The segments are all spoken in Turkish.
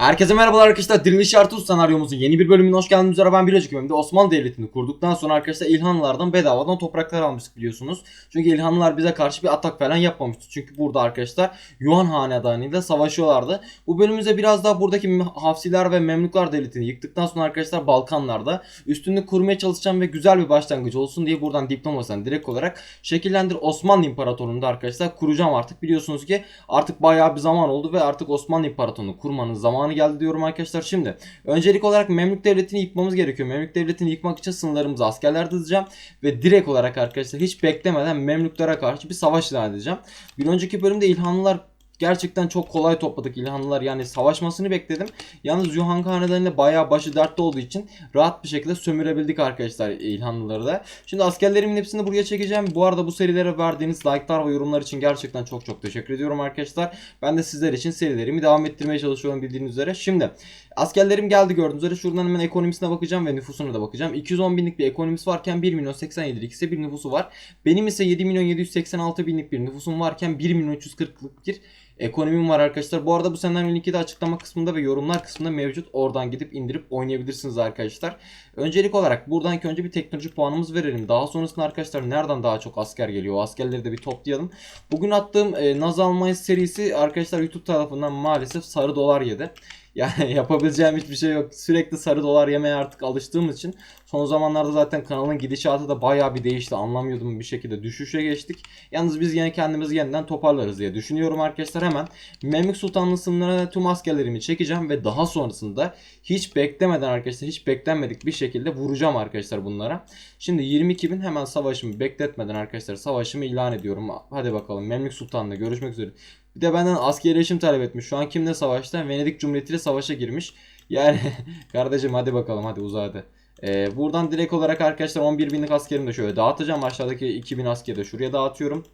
Herkese merhabalar arkadaşlar. Diriliş Artı senaryomuzun yeni bir bölümüne hoş geldiniz. Üzere ben bir önceki bölümde Osmanlı Devleti'ni kurduktan sonra arkadaşlar İlhanlılardan bedavadan topraklar almıştık biliyorsunuz. Çünkü İlhanlılar bize karşı bir atak falan yapmamıştı. Çünkü burada arkadaşlar Yuhan Hanedanı'yla savaşıyorlardı. Bu bölümümüzde biraz daha buradaki Hafsiler ve Memluklar Devleti'ni yıktıktan sonra arkadaşlar Balkanlarda üstünlük kurmaya çalışacağım ve güzel bir başlangıç olsun diye buradan diplomasından direkt olarak şekillendir Osmanlı İmparatorluğu'nda arkadaşlar kuracağım artık. Biliyorsunuz ki artık bayağı bir zaman oldu ve artık Osmanlı İmparatorluğu'nu kurmanın zamanı geldi diyorum arkadaşlar. Şimdi öncelik olarak Memlük Devleti'ni yıkmamız gerekiyor. Memlük Devleti'ni yıkmak için sınırlarımıza askerler dizeceğim ve direkt olarak arkadaşlar hiç beklemeden Memlüklere karşı bir savaş ilan edeceğim. Bir önceki bölümde İlhanlılar gerçekten çok kolay topladık İlhanlılar yani savaşmasını bekledim. Yalnız Yuhan Hanedanı'yla bayağı başı dertte olduğu için rahat bir şekilde sömürebildik arkadaşlar İlhanlıları da. Şimdi askerlerimin hepsini buraya çekeceğim. Bu arada bu serilere verdiğiniz like'lar ve yorumlar için gerçekten çok çok teşekkür ediyorum arkadaşlar. Ben de sizler için serilerimi devam ettirmeye çalışıyorum bildiğiniz üzere. Şimdi askerlerim geldi gördüğünüz üzere. Şuradan hemen ekonomisine bakacağım ve nüfusuna da bakacağım. 210 binlik bir ekonomisi varken 1 milyon 87 ise bir nüfusu var. Benim ise 7 milyon 786 binlik bir nüfusum varken 1 milyon 340'lık bir ekonomim var arkadaşlar. Bu arada bu senaryo linki de açıklama kısmında ve yorumlar kısmında mevcut. Oradan gidip indirip oynayabilirsiniz arkadaşlar. Öncelik olarak buradan ilk önce bir teknoloji puanımız verelim. Daha sonrasında arkadaşlar nereden daha çok asker geliyor? O askerleri de bir toplayalım. Bugün attığım e, Naz Almanya serisi arkadaşlar YouTube tarafından maalesef sarı dolar yedi. Yani yapabileceğim hiçbir şey yok. Sürekli sarı dolar yemeye artık alıştığım için son zamanlarda zaten kanalın gidişatı da bayağı bir değişti. Anlamıyordum bir şekilde düşüşe geçtik. Yalnız biz yine kendimizi yeniden toparlarız diye düşünüyorum arkadaşlar. Hemen Memlük Sultanlığı sınırlarına tüm askerlerimi çekeceğim ve daha sonrasında hiç beklemeden arkadaşlar hiç beklenmedik bir şekilde vuracağım arkadaşlar bunlara. Şimdi 22 bin hemen savaşımı bekletmeden arkadaşlar savaşımı ilan ediyorum. Hadi bakalım Memlük Sultan'la görüşmek üzere. Bir de benden askeri erişim talep etmiş. Şu an kimle savaşta? Venedik Cumhuriyeti ile savaşa girmiş. Yani kardeşim hadi bakalım hadi uza hadi. Ee, buradan direkt olarak arkadaşlar 11 binlik askerimi de şöyle dağıtacağım. Aşağıdaki 2000 askeri de şuraya dağıtıyorum.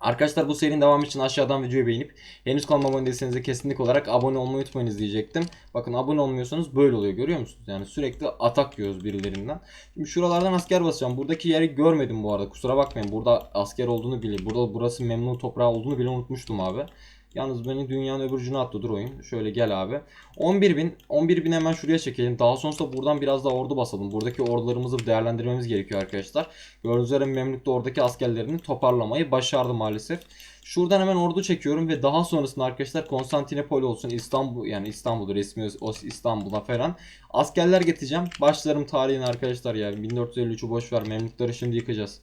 Arkadaşlar bu serinin devamı için aşağıdan videoyu beğenip henüz kanalıma abone değilseniz de kesinlikle olarak abone olmayı unutmayınız diyecektim. Bakın abone olmuyorsanız böyle oluyor görüyor musunuz? Yani sürekli atak yiyoruz birilerinden. Şimdi şuralardan asker basacağım. Buradaki yeri görmedim bu arada kusura bakmayın. Burada asker olduğunu bile, burada burası memnun toprağı olduğunu bile unutmuştum abi. Yalnız beni dünyanın öbür ucuna attı dur oyun. Şöyle gel abi. 11 bin. 11 bin hemen şuraya çekelim. Daha sonrasında buradan biraz daha ordu basalım. Buradaki ordularımızı değerlendirmemiz gerekiyor arkadaşlar. Gördüğünüz üzere Memlük'te oradaki askerlerini toparlamayı başardı maalesef. Şuradan hemen ordu çekiyorum ve daha sonrasında arkadaşlar Konstantinopol olsun İstanbul yani İstanbul'u resmi İstanbul'a falan askerler getireceğim. Başlarım tarihine arkadaşlar ya 1453'ü boş ver Memlükleri şimdi yıkacağız.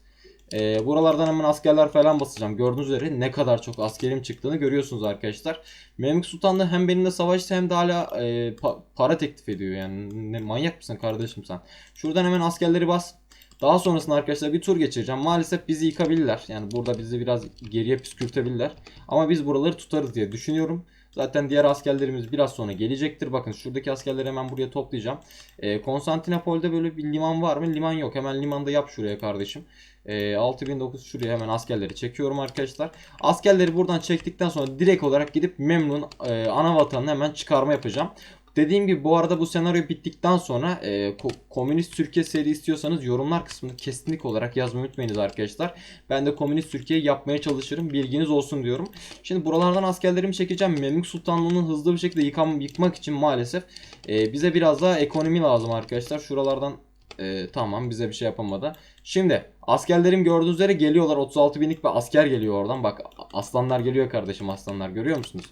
E, buralardan hemen askerler falan basacağım. Gördüğünüz üzere ne kadar çok askerim çıktığını görüyorsunuz arkadaşlar. Memlük Sultan'da hem benimle savaşta hem de hala e, pa- para teklif ediyor yani. Ne, manyak mısın kardeşim sen? Şuradan hemen askerleri bas. Daha sonrasında arkadaşlar bir tur geçireceğim. Maalesef bizi yıkabilirler. Yani burada bizi biraz geriye püskürtebilirler. Ama biz buraları tutarız diye düşünüyorum. Zaten diğer askerlerimiz biraz sonra gelecektir. Bakın şuradaki askerleri hemen buraya toplayacağım. Ee, Konstantinopol'de böyle bir liman var mı? Liman yok. Hemen limanda yap şuraya kardeşim. Ee, 6009 şuraya hemen askerleri çekiyorum arkadaşlar. Askerleri buradan çektikten sonra direkt olarak gidip Memnun e, ana vatanını hemen çıkarma yapacağım. Dediğim gibi bu arada bu senaryo bittikten sonra e, ko- Komünist Türkiye seri istiyorsanız yorumlar kısmını kesinlikle olarak yazmayı unutmayınız arkadaşlar. Ben de Komünist Türkiye yapmaya çalışırım. Bilginiz olsun diyorum. Şimdi buralardan askerlerimi çekeceğim. Memlük Sultanlığı'nı hızlı bir şekilde yıkam, yıkmak için maalesef e, bize biraz daha ekonomi lazım arkadaşlar. Şuralardan e, tamam bize bir şey yapamadı. Şimdi askerlerim gördüğünüz üzere geliyorlar. 36 binlik bir asker geliyor oradan. Bak aslanlar geliyor kardeşim aslanlar görüyor musunuz?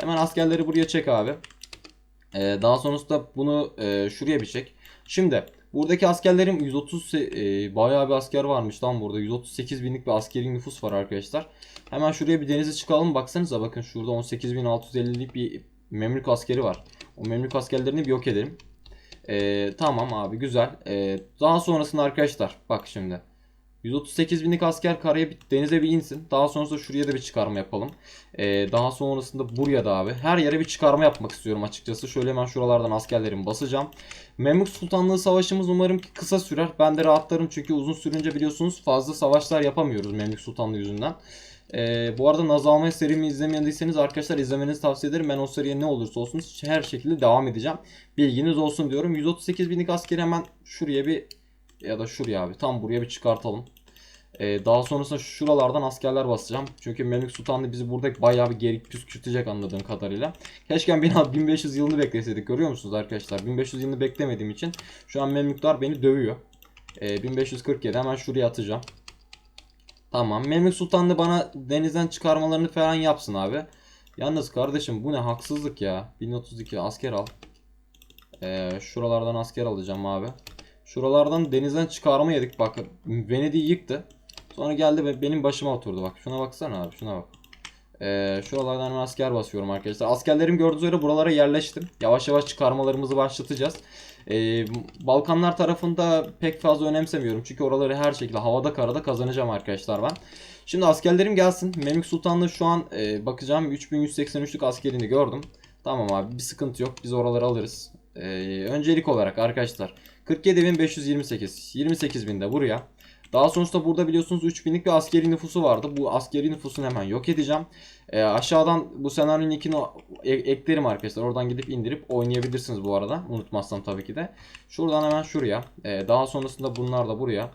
Hemen askerleri buraya çek abi. Ee, daha sonrasında bunu e, şuraya bir çek. Şimdi buradaki askerlerim 130 e, bayağı bir asker varmış lan burada. 138 binlik bir askeri nüfus var arkadaşlar. Hemen şuraya bir denize çıkalım. Baksanıza bakın şurada 18.650'lik bir Memlük askeri var. O Memlük askerlerini bir yok edelim. Ee, tamam abi güzel. Ee, daha sonrasında arkadaşlar bak şimdi. 138 binlik asker karaya bir denize bir insin. Daha sonrasında şuraya da bir çıkarma yapalım. Ee, daha sonrasında buraya da abi. Her yere bir çıkarma yapmak istiyorum açıkçası. Şöyle hemen şuralardan askerlerimi basacağım. Memlük Sultanlığı savaşımız umarım ki kısa sürer. Ben de rahatlarım çünkü uzun sürünce biliyorsunuz fazla savaşlar yapamıyoruz Memlük Sultanlığı yüzünden. Ee, bu arada Naz Almanya serimi izlemediyseniz arkadaşlar izlemenizi tavsiye ederim. Ben o seriye ne olursa olsun her şekilde devam edeceğim. Bilginiz olsun diyorum. 138 binlik askeri hemen şuraya bir ya da şuraya abi tam buraya bir çıkartalım. Ee, daha sonrasında şuralardan askerler basacağım. Çünkü Memlük Sultanlı bizi burada bayağı bir geri püskürtecek anladığım kadarıyla. Keşke ben 1500 yılını bekleseydik görüyor musunuz arkadaşlar? 1500 yılını beklemediğim için şu an Memlükler beni dövüyor. Ee, 1547 hemen şuraya atacağım. Tamam. Memlük Sultanlı bana denizden çıkarmalarını falan yapsın abi. Yalnız kardeşim bu ne haksızlık ya. 1032 asker al. Ee, şuralardan asker alacağım abi. Şuralardan denizden çıkarma yedik. Bak Venedik'i yıktı. Sonra geldi ve benim başıma oturdu. Bak şuna baksana abi şuna bak. Ee, şuralardan asker basıyorum arkadaşlar. Askerlerim gördüğünüz üzere buralara yerleştim. Yavaş yavaş çıkarmalarımızı başlatacağız. Ee, Balkanlar tarafında pek fazla önemsemiyorum. Çünkü oraları her şekilde havada karada kazanacağım arkadaşlar ben. Şimdi askerlerim gelsin. Memlük Sultanlığı şu an e, bakacağım 3183'lük askerini gördüm. Tamam abi bir sıkıntı yok. Biz oraları alırız. Ee, öncelik olarak arkadaşlar 47.528 28.000 de buraya. Daha sonrasında burada biliyorsunuz 3000'lik bir askeri nüfusu vardı. Bu askeri nüfusunu hemen yok edeceğim. Ee, aşağıdan bu senaryonun linkini e- eklerim arkadaşlar. Oradan gidip indirip oynayabilirsiniz bu arada. Unutmazsam tabii ki de. Şuradan hemen şuraya. Ee, daha sonrasında bunlar da buraya.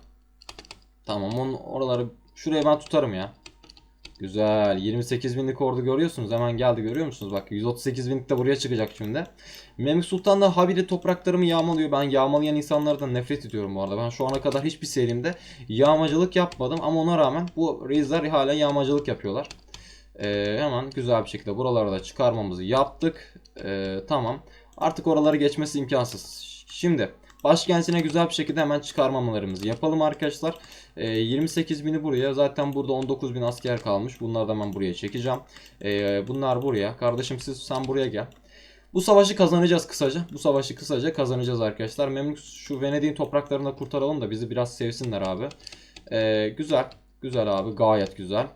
Tamam onun oraları şuraya ben tutarım ya. Güzel. 28 binlik ordu görüyorsunuz. Hemen geldi görüyor musunuz? Bak 138 binlik de buraya çıkacak şimdi. Memlük Sultan da habire topraklarımı yağmalıyor. Ben yağmalayan insanlardan nefret ediyorum bu arada. Ben şu ana kadar hiçbir serimde yağmacılık yapmadım. Ama ona rağmen bu reisler hala yağmacılık yapıyorlar. Ee, hemen güzel bir şekilde buralara da çıkarmamızı yaptık. Ee, tamam. Artık oraları geçmesi imkansız. Şimdi başkentine güzel bir şekilde hemen çıkarmamalarımızı yapalım arkadaşlar. Ee, 28 bini buraya. Zaten burada 19 bin asker kalmış. Bunları da hemen buraya çekeceğim. Ee, bunlar buraya. Kardeşim siz sen buraya gel. Bu savaşı kazanacağız kısaca. Bu savaşı kısaca kazanacağız arkadaşlar. Memlük şu Venedik'in topraklarını kurtaralım da bizi biraz sevsinler abi. Ee, güzel. Güzel abi. Gayet güzel.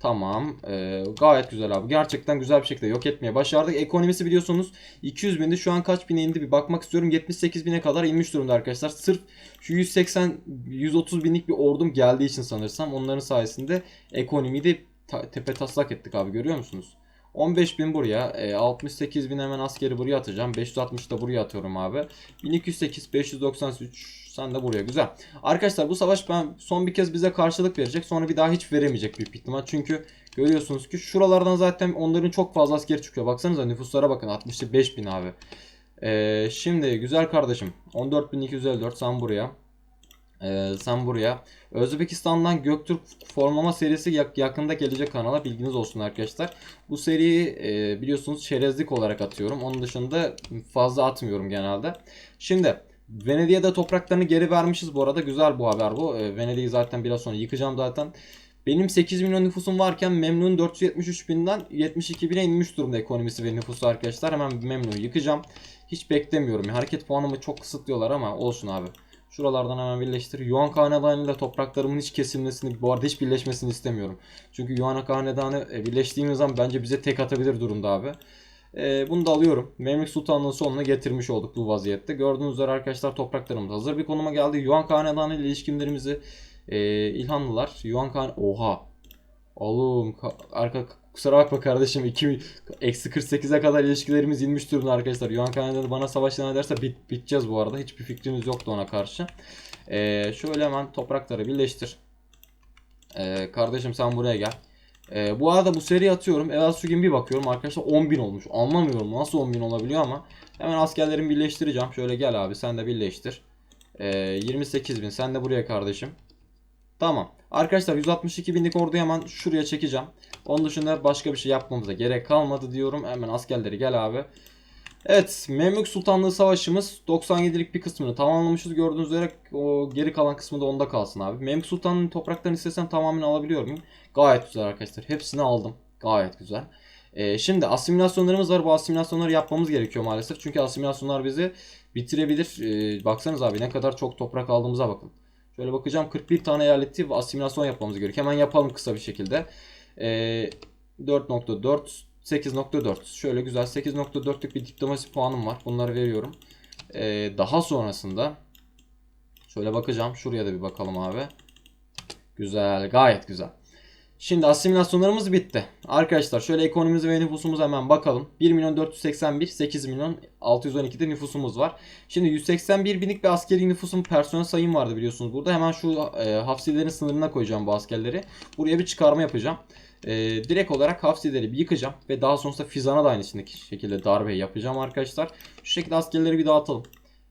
Tamam. Ee, gayet güzel abi. Gerçekten güzel bir şekilde yok etmeye başardık. Ekonomisi biliyorsunuz 200 bindi. Şu an kaç bine indi bir bakmak istiyorum. 78 bine kadar inmiş durumda arkadaşlar. Sırf şu 180 130 binlik bir ordum geldiği için sanırsam onların sayesinde ekonomiyi de tepe taslak ettik abi görüyor musunuz? 15 bin buraya, e, 68 bin hemen askeri buraya atacağım. 560 da buraya atıyorum abi. 1208, 593 sen de buraya güzel. Arkadaşlar bu savaş ben son bir kez bize karşılık verecek. Sonra bir daha hiç veremeyecek büyük ihtimal. Çünkü görüyorsunuz ki şuralardan zaten onların çok fazla askeri çıkıyor. Baksanıza nüfuslara bakın 65 bin abi. E, şimdi güzel kardeşim 14.254 sen buraya. Ee, sen buraya. Özbekistan'dan Göktürk formlama serisi yak- yakında gelecek kanala bilginiz olsun arkadaşlar. Bu seriyi e, biliyorsunuz çerezlik olarak atıyorum. Onun dışında fazla atmıyorum genelde. Şimdi Venedik'e topraklarını geri vermişiz bu arada. Güzel bu haber bu. E, Venedik'i zaten biraz sonra yıkacağım zaten. Benim 8 milyon nüfusum varken Memnun 473 binden 72 bine inmiş durumda ekonomisi ve nüfusu arkadaşlar. Hemen Memnun'u yıkacağım. Hiç beklemiyorum. Hareket puanımı çok kısıtlıyorlar ama olsun abi. Şuralardan hemen birleştir. Yuan Hanedanı ile topraklarımın hiç kesilmesini, bu arada hiç birleşmesini istemiyorum. Çünkü Yuan Hanedanı e, birleştiğimiz zaman bence bize tek atabilir durumda abi. E, bunu da alıyorum. Memlük Sultanlığı'nın sonuna getirmiş olduk bu vaziyette. Gördüğünüz üzere arkadaşlar topraklarımız hazır bir konuma geldi. Yuan Hanedanı ile ilişkilerimizi e, İlhanlılar. Yuan Han... Oha! Oğlum ka- arka kusura bakma kardeşim 2 eksi 48'e kadar ilişkilerimiz inmiş durumda arkadaşlar. Yuan Hanedanı bana savaş ilan ederse bit, biteceğiz bu arada. Hiçbir fikrimiz yoktu ona karşı. Ee, şöyle hemen toprakları birleştir. Ee, kardeşim sen buraya gel. Ee, bu arada bu seri atıyorum. Evvel şu gün bir bakıyorum arkadaşlar 10.000 olmuş. Anlamıyorum nasıl 10.000 olabiliyor ama. Hemen askerlerimi birleştireceğim. Şöyle gel abi sen de birleştir. Ee, 28.000 sen de buraya kardeşim. Tamam. Arkadaşlar 162 binlik orduyu hemen şuraya çekeceğim. Onun dışında başka bir şey yapmamıza gerek kalmadı diyorum. Hemen askerleri gel abi. Evet Memlük Sultanlığı Savaşımız 97'lik bir kısmını tamamlamışız. Gördüğünüz üzere o geri kalan kısmı da onda kalsın abi. Memlük Sultanlığı'nın topraklarını istesem tamamen alabiliyor muyum? Gayet güzel arkadaşlar. Hepsini aldım. Gayet güzel. Ee, şimdi asimilasyonlarımız var. Bu asimilasyonları yapmamız gerekiyor maalesef. Çünkü asimilasyonlar bizi bitirebilir. Ee, baksanız abi ne kadar çok toprak aldığımıza bakın. Şöyle bakacağım 41 tane eyaleti ve asimilasyon yapmamız gerekiyor. Hemen yapalım kısa bir şekilde. Ee, 4.4 8.4 şöyle güzel 8.4'lük bir diplomasi puanım var. Bunları veriyorum. Ee, daha sonrasında şöyle bakacağım. Şuraya da bir bakalım abi. Güzel gayet güzel. Şimdi asimilasyonlarımız bitti. Arkadaşlar şöyle ekonomimize ve nüfusumuza hemen bakalım. 1 milyon 481, 8 milyon 612'de nüfusumuz var. Şimdi 181 binlik bir askeri nüfusun personel sayım vardı biliyorsunuz burada. Hemen şu e, hafsiyelerin sınırına koyacağım bu askerleri. Buraya bir çıkarma yapacağım. E, direkt olarak hafsiyeleri bir yıkacağım. Ve daha sonrasında Fizan'a da aynı şekilde darbe yapacağım arkadaşlar. Şu şekilde askerleri bir dağıtalım.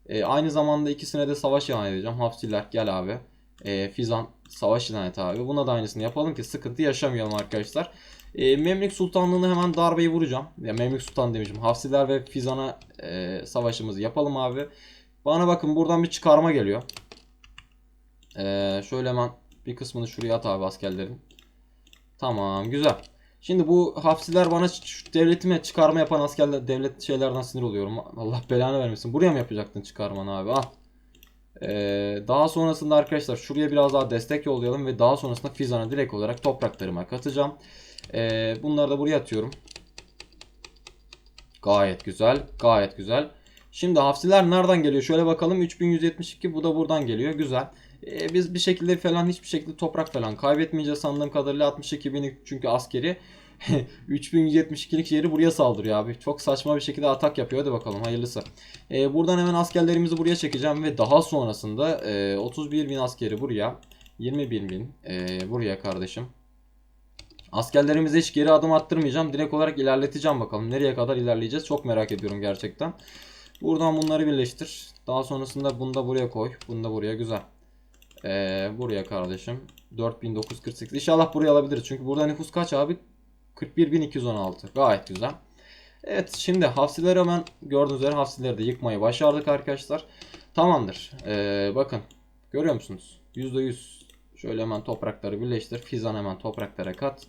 E, aynı zamanda ikisine de savaş ilan edeceğim. Hafsiler gel abi. E, Fizan savaş ilan et abi. Buna da aynısını yapalım ki sıkıntı yaşamayalım arkadaşlar. E, Memlük Sultanlığı'nı hemen darbeyi vuracağım. Ya Memlük Sultan demişim. Hafsiler ve Fizan'a e, savaşımızı yapalım abi. Bana bakın buradan bir çıkarma geliyor. E, şöyle hemen bir kısmını şuraya at abi askerlerin. Tamam güzel. Şimdi bu hapsiler bana devletime çıkarma yapan askerler devlet şeylerden sinir oluyorum. Allah belanı vermesin. Buraya mı yapacaktın çıkarmanı abi? Al. Ee, daha sonrasında arkadaşlar şuraya biraz daha destek yollayalım ve daha sonrasında Fizan'a direkt olarak topraklarıma katacağım. Ee, bunları da buraya atıyorum. Gayet güzel. Gayet güzel. Şimdi hafsiler nereden geliyor? Şöyle bakalım. 3172 bu da buradan geliyor. Güzel. Ee, biz bir şekilde falan hiçbir şekilde toprak falan kaybetmeyeceğiz sandığım kadarıyla 62 binlik çünkü askeri 3172'lik yeri buraya saldırıyor abi. Çok saçma bir şekilde atak yapıyor. Hadi bakalım hayırlısı. Ee, buradan hemen askerlerimizi buraya çekeceğim ve daha sonrasında e, 31 bin askeri buraya. 21 bin e, buraya kardeşim. Askerlerimize hiç geri adım attırmayacağım. Direkt olarak ilerleteceğim bakalım. Nereye kadar ilerleyeceğiz çok merak ediyorum gerçekten. Buradan bunları birleştir. Daha sonrasında bunu da buraya koy. Bunu da buraya güzel. Ee, buraya kardeşim. 4948. İnşallah buraya alabiliriz. Çünkü burada nüfus kaç abi? 41216. Gayet güzel. Evet şimdi hafsileri hemen gördüğünüz üzere hafsileri de yıkmayı başardık arkadaşlar. Tamamdır. Ee, bakın görüyor musunuz? %100 şöyle hemen toprakları birleştir. Fizan hemen topraklara kat.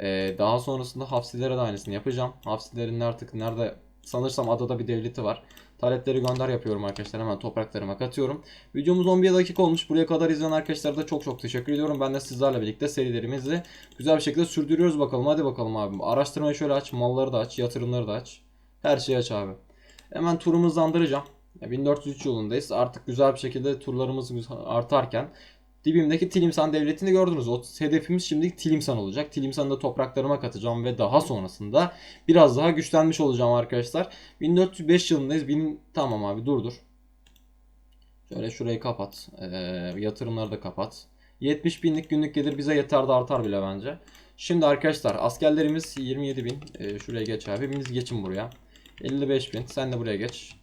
Ee, daha sonrasında hafsilere de aynısını yapacağım. Hafsilerin artık nerede sanırsam adada bir devleti var. Talepleri gönder yapıyorum arkadaşlar. Hemen topraklarıma katıyorum. Videomuz 11 dakika olmuş. Buraya kadar izleyen arkadaşlara da çok çok teşekkür ediyorum. Ben de sizlerle birlikte serilerimizi güzel bir şekilde sürdürüyoruz bakalım. Hadi bakalım abi. Araştırmayı şöyle aç. Malları da aç. Yatırımları da aç. Her şeyi aç abi. Hemen turumuzu hızlandıracağım. Ya 1403 yılındayız. Artık güzel bir şekilde turlarımız artarken dibimdeki Tilimsan devletini gördünüz. O hedefimiz şimdi Tilimsan olacak. Tilimsan'ı da topraklarıma katacağım ve daha sonrasında biraz daha güçlenmiş olacağım arkadaşlar. 1405 yılındayız. Bin... Tamam abi dur dur. Şöyle şurayı kapat. Ee, yatırımları da kapat. 70 binlik günlük gelir bize yeter de artar bile bence. Şimdi arkadaşlar askerlerimiz 27 bin. Ee, şuraya geç abi. Hepiniz geçin buraya. 55 bin. Sen de buraya geç.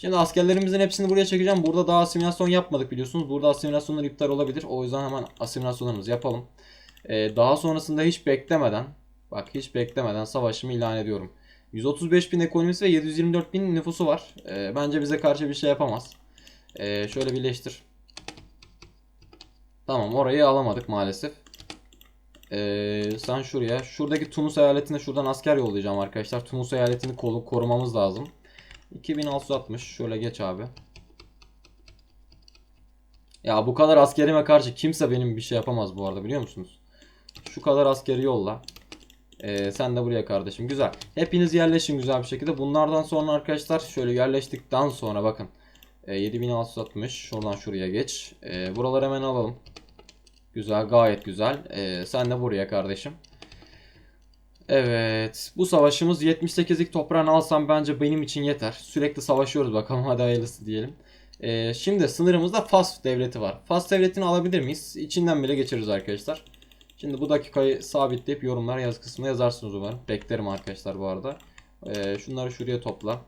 Şimdi askerlerimizin hepsini buraya çekeceğim. Burada daha asimilasyon yapmadık biliyorsunuz. Burada asimilasyonlar iptal olabilir. O yüzden hemen asimilasyonlarımızı yapalım. Ee, daha sonrasında hiç beklemeden bak hiç beklemeden savaşımı ilan ediyorum. 135 bin ekonomisi ve 724 bin nüfusu var. Ee, bence bize karşı bir şey yapamaz. Ee, şöyle birleştir. Tamam orayı alamadık maalesef. Ee, sen şuraya. Şuradaki Tunus eyaletine şuradan asker yollayacağım arkadaşlar. Tunus eyaletini korumamız lazım. 2660 şöyle geç abi. Ya bu kadar askerime karşı kimse benim bir şey yapamaz bu arada biliyor musunuz? Şu kadar askeri yolla. Ee, sen de buraya kardeşim. Güzel. Hepiniz yerleşin güzel bir şekilde. Bunlardan sonra arkadaşlar şöyle yerleştikten sonra bakın. Ee, 7660 şuradan şuraya geç. Ee, buraları hemen alalım. Güzel gayet güzel. Ee, sen de buraya kardeşim. Evet. Bu savaşımız 78'lik toprağını alsam bence benim için yeter. Sürekli savaşıyoruz bakalım hadi hayırlısı diyelim. Ee, şimdi sınırımızda Fas devleti var. Fas devletini alabilir miyiz? İçinden bile geçeriz arkadaşlar. Şimdi bu dakikayı sabitleyip yorumlar yaz kısmına yazarsınız umarım. Beklerim arkadaşlar bu arada. Ee, şunları şuraya topla.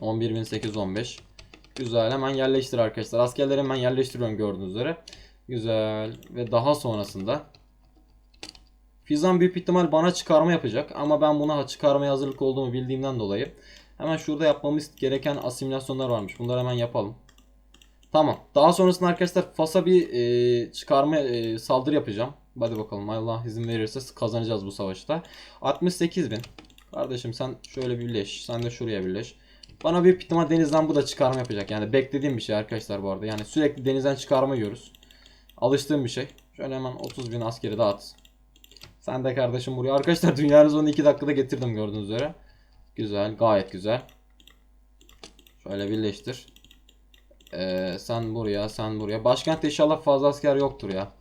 11.815 Güzel hemen yerleştir arkadaşlar. Askerleri hemen yerleştiriyorum gördüğünüz üzere. Güzel ve daha sonrasında Fizan büyük ihtimal bana çıkarma yapacak ama ben buna çıkarmaya hazırlık olduğumu bildiğimden dolayı hemen şurada yapmamız gereken asimilasyonlar varmış. Bunları hemen yapalım. Tamam. Daha sonrasında arkadaşlar Fas'a bir e, çıkarma e, saldırı yapacağım. Hadi bakalım Allah izin verirse kazanacağız bu savaşta. 68 bin. Kardeşim sen şöyle birleş. Sen de şuraya birleş. Bana büyük ihtimal denizden bu da çıkarma yapacak. Yani beklediğim bir şey arkadaşlar bu arada. Yani sürekli denizden çıkarma yiyoruz. Alıştığım bir şey. Şöyle hemen 30 bin askeri dağıt. Sen de kardeşim buraya. Arkadaşlar dünyanın sonunu 2 dakikada getirdim gördüğünüz üzere. Güzel. Gayet güzel. Şöyle birleştir. Ee, sen buraya. Sen buraya. Başkentte inşallah fazla asker yoktur ya.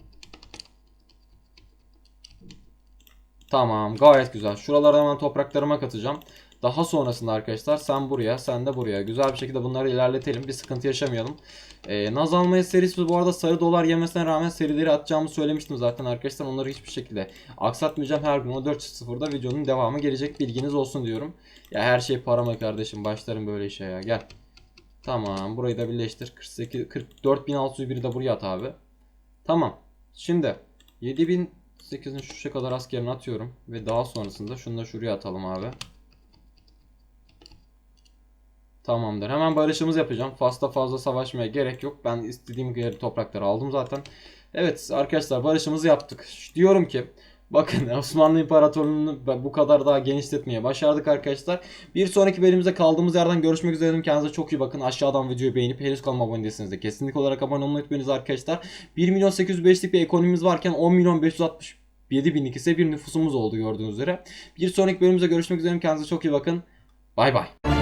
Tamam gayet güzel. Şuralara hemen topraklarıma katacağım. Daha sonrasında arkadaşlar sen buraya sen de buraya güzel bir şekilde bunları ilerletelim. Bir sıkıntı yaşamayalım. Ee, Naz almaya serisi bu arada sarı dolar yemesine rağmen serileri atacağımı söylemiştim zaten arkadaşlar. Onları hiçbir şekilde aksatmayacağım. Her gün o 4.0'da videonun devamı gelecek bilginiz olsun diyorum. Ya her şey para mı kardeşim başlarım böyle işe ya gel. Tamam burayı da birleştir. 48 44.601'i de buraya at abi. Tamam. Şimdi 7008'in şu kadar askerini atıyorum ve daha sonrasında şunu da şuraya atalım abi. Tamamdır. Hemen barışımızı yapacağım. Fas'ta fazla savaşmaya gerek yok. Ben istediğim yeri toprakları aldım zaten. Evet arkadaşlar barışımızı yaptık. Diyorum ki bakın Osmanlı İmparatorluğu'nu bu kadar daha genişletmeye başardık arkadaşlar. Bir sonraki bölümümüzde kaldığımız yerden görüşmek üzere. Kendinize çok iyi bakın. Aşağıdan videoyu beğenip henüz kanalıma abone değilseniz de kesinlikle olarak abone olmayı unutmayınız arkadaşlar. 1 milyon 805'lik bir ekonomimiz varken 10 milyon 560 7000'lik ise bir nüfusumuz oldu gördüğünüz üzere. Bir sonraki bölümümüzde görüşmek üzere. Kendinize çok iyi bakın. Bay bay.